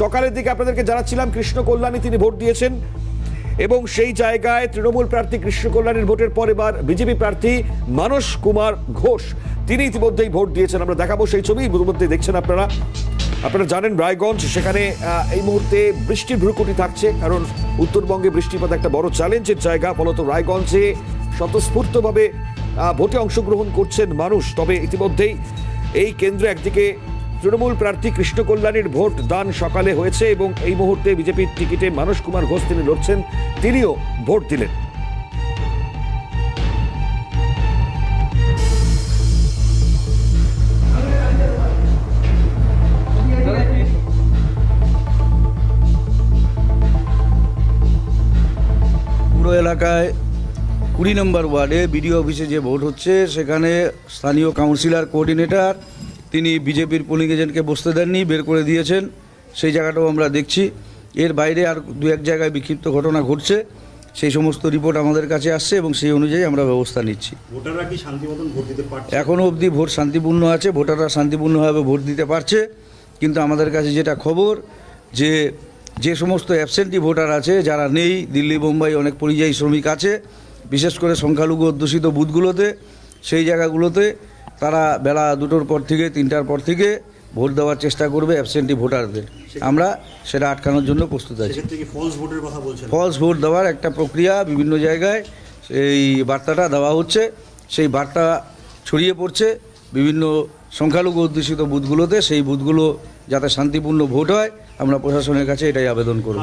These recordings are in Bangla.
সকালের দিকে আপনাদেরকে জানাচ্ছিলাম কৃষ্ণ কল্যাণী তিনি ভোট দিয়েছেন এবং সেই জায়গায় তৃণমূল প্রার্থী কৃষ্ণ কল্যাণীর ভোটের পর এবার বিজেপি প্রার্থী মানস কুমার ঘোষ, তিনি ইতিমধ্যেই ভোট দিয়েছেন। আমরা দেখাবো সেই ছবি ইতিমধ্যে দেখছেন আপনারা। আপনারা জানেন, রায়গঞ্জ, সেখানে এই মুহূর্তে বৃষ্টির ভ্রুকুটি থাকছে, কারণ উত্তরবঙ্গে বৃষ্টিপাত একটা বড় চ্যালেঞ্জের জায়গা, ফলত রায়গঞ্জে স্বতঃস্ফূর্তভাবে ভোটে অংশগ্রহণ করছেন মানুষ। তবে ইতিমধ্যেই এই কেন্দ্রে একদিকে তৃণমূল প্রার্থী কৃষ্ণ ভোট দান সকালে হয়েছে এবং এই মুহূর্তে বিজেপির টিকিটে মানস কুমার ঘোষ তিনি লড়ছেন, তিনিও ভোট দিলেন। পুরো এলাকায় কুড়ি নম্বর ওয়ার্ডে বিডিও অফিসে যে ভোট হচ্ছে, সেখানে স্থানীয় কাউন্সিলর, কোঅর্ডিনেটর তিনি বিজেপির পোলিং এজেন্টকে বসতে দেননি বের করে দিয়েছেন। সেই জায়গাটাও আমরা দেখছি। এর বাইরে আর দু এক জায়গায় বিক্ষিপ্ত ঘটনা ঘটছে। সেই সমস্ত রিপোর্ট আমাদের কাছে আসছে এবং সেই অনুযায়ী আমরা ব্যবস্থা নিচ্ছি। ভোটাররা কি শান্তি ভোট দিতে পারছে? এখনও অবধি ভোট শান্তিপূর্ণ আছে। ভোটাররা শান্তিপূর্ণভাবে ভোট দিতে পারছে। কিন্তু আমাদের কাছে যেটা খবর যে যে সমস্ত অ্যাবসেন্টি ভোটার আছে যারা নেই দিল্লি বোম্বাই অনেক পরিযায়ী শ্রমিক আছে বিশেষ করে সংখ্যালঘু অধ্যুষিত বুথগুলোতে সেই জায়গাগুলোতে তারা বেলা দুটোর পর থেকে তিনটার পর থেকে ভোট দেওয়ার চেষ্টা করবে অ্যাবসেন্টি ভোটারদের। আমরা সেটা আটকানোর জন্য প্রস্তুত আছি। ফলস ভোট দেওয়ার একটা প্রক্রিয়া বিভিন্ন জায়গায় এই বার্তাটা দেওয়া হচ্ছে। সেই বার্তা ছড়িয়ে পড়ছে বিভিন্ন সংখ্যালঘু অধ্যুষিত বুথগুলোতে। সেই বুথগুলো যাতে শান্তিপূর্ণ ভোট হয় আমরা প্রশাসনের কাছে এটাই আবেদন করব।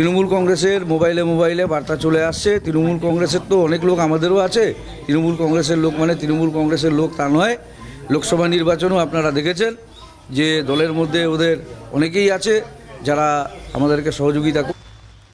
তৃণমূল কংগ্রেসের মোবাইলে মোবাইলে বার্তা চলে আসছে। তৃণমূল কংগ্রেসের তো অনেক লোক আমাদেরও আছে। তৃণমূল কংগ্রেসের লোক মানে তৃণমূল কংগ্রেসের লোক তা নয়। লোকসভা নির্বাচনও আপনারা দেখেছেন যে দলের মধ্যে ওদের অনেকেই আছে যারা আমাদেরকে সহযোগিতা